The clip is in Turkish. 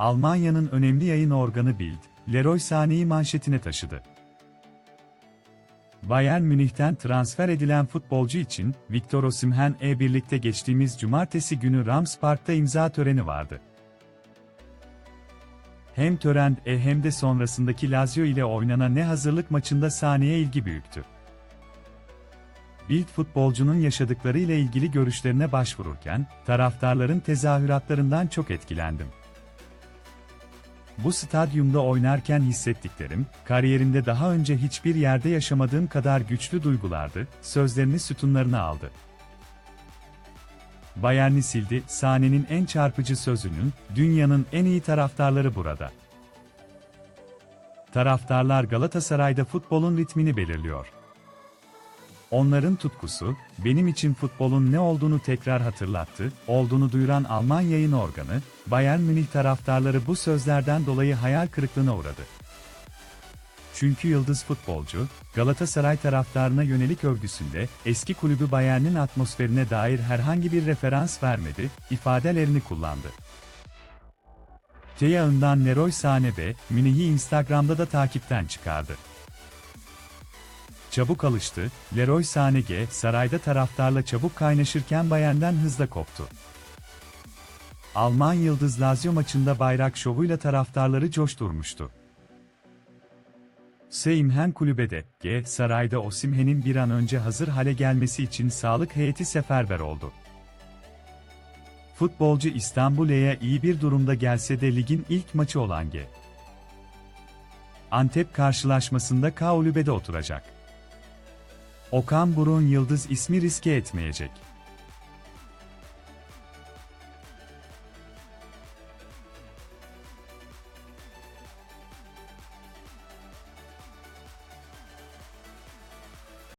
Almanya'nın önemli yayın organı Bild, Leroy Sané'yi manşetine taşıdı. Bayern Münih'ten transfer edilen futbolcu için Victor Osimhen e birlikte geçtiğimiz cumartesi günü Rams Park'ta imza töreni vardı. Hem tören e hem de sonrasındaki Lazio ile oynanan ne hazırlık maçında Sané'ye ilgi büyüktü. Bild futbolcunun yaşadıkları ile ilgili görüşlerine başvururken, taraftarların tezahüratlarından çok etkilendim. Bu stadyumda oynarken hissettiklerim, kariyerimde daha önce hiçbir yerde yaşamadığım kadar güçlü duygulardı, sözlerini sütunlarına aldı. Bayern'i sildi, sahnenin en çarpıcı sözünün, dünyanın en iyi taraftarları burada. Taraftarlar Galatasaray'da futbolun ritmini belirliyor. Onların tutkusu, benim için futbolun ne olduğunu tekrar hatırlattı, olduğunu duyuran Alman yayın organı, Bayern Münih taraftarları bu sözlerden dolayı hayal kırıklığına uğradı. Çünkü yıldız futbolcu, Galatasaray taraftarına yönelik övgüsünde, eski kulübü Bayern'in atmosferine dair herhangi bir referans vermedi, ifadelerini kullandı. T yağından Leroy Sané ve Münih'i Instagram'da da takipten çıkardı. Çabuk alıştı, Leroy Sané G, sarayda taraftarla çabuk kaynaşırken Bayern'den hızla koptu. Alman Yıldız Lazio maçında bayrak şovuyla taraftarları coşturmuştu. Seimhen kulübede, G, sarayda Osimhen'in bir an önce hazır hale gelmesi için sağlık heyeti seferber oldu. Futbolcu İstanbul'e iyi bir durumda gelse de ligin ilk maçı olan G. Antep karşılaşmasında Kaulübe'de oturacak. Okan Buruk'un Yıldız ismi riske etmeyecek.